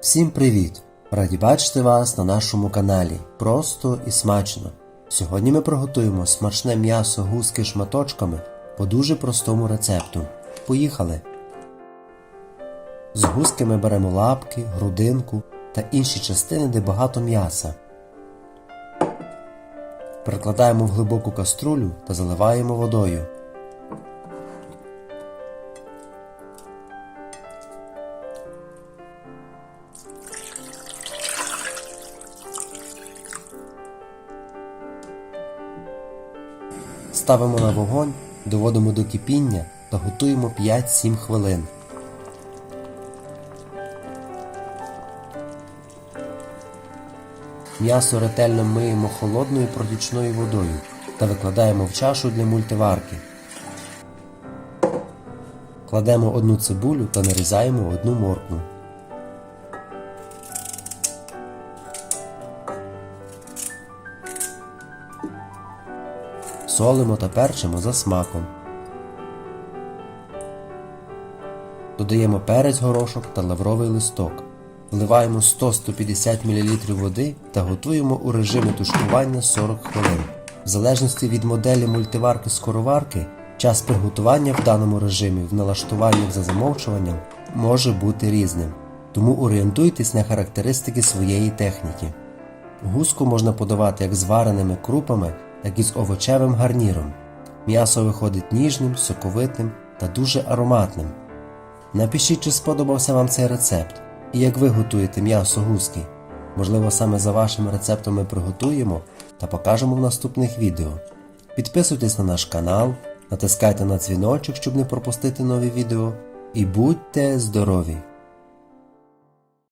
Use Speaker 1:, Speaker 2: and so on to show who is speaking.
Speaker 1: Всім привіт! Раді бачити вас на нашому каналі. Просто і смачно. Сьогодні ми приготуємо смачне м'ясо гуски шматочками по дуже простому рецепту. Поїхали! З гуски ми беремо лапки, грудинку та інші частини, де багато м'яса. Перекладаємо в глибоку каструлю та заливаємо водою. Ставимо на вогонь, доводимо до кипіння та готуємо 5-7 хвилин. М'ясо ретельно миємо холодною протічною водою та викладаємо в чашу для мультиварки. Кладемо одну цибулю та нарізаємо одну моркву. Солимо та перчимо за смаком. Додаємо перець горошок та лавровий листок. Вливаємо 100-150 мл води та готуємо у режимі тушкування 40 хвилин. В залежності від моделі мультиварки-скороварки, час приготування в даному режимі в налаштуваннях за замовчуванням може бути різним, тому орієнтуйтесь на характеристики своєї техніки. Гуску можна подавати як з вареними крупами, так і з овочевим гарніром. М'ясо виходить ніжним, соковитим та дуже ароматним. Напишіть, чи сподобався вам цей рецепт і як ви готуєте м'ясо гуски. Можливо, саме за вашим рецептом ми приготуємо та покажемо в наступних відео. Підписуйтесь на наш канал, натискайте на дзвіночок, щоб не пропустити нові відео. І будьте здорові!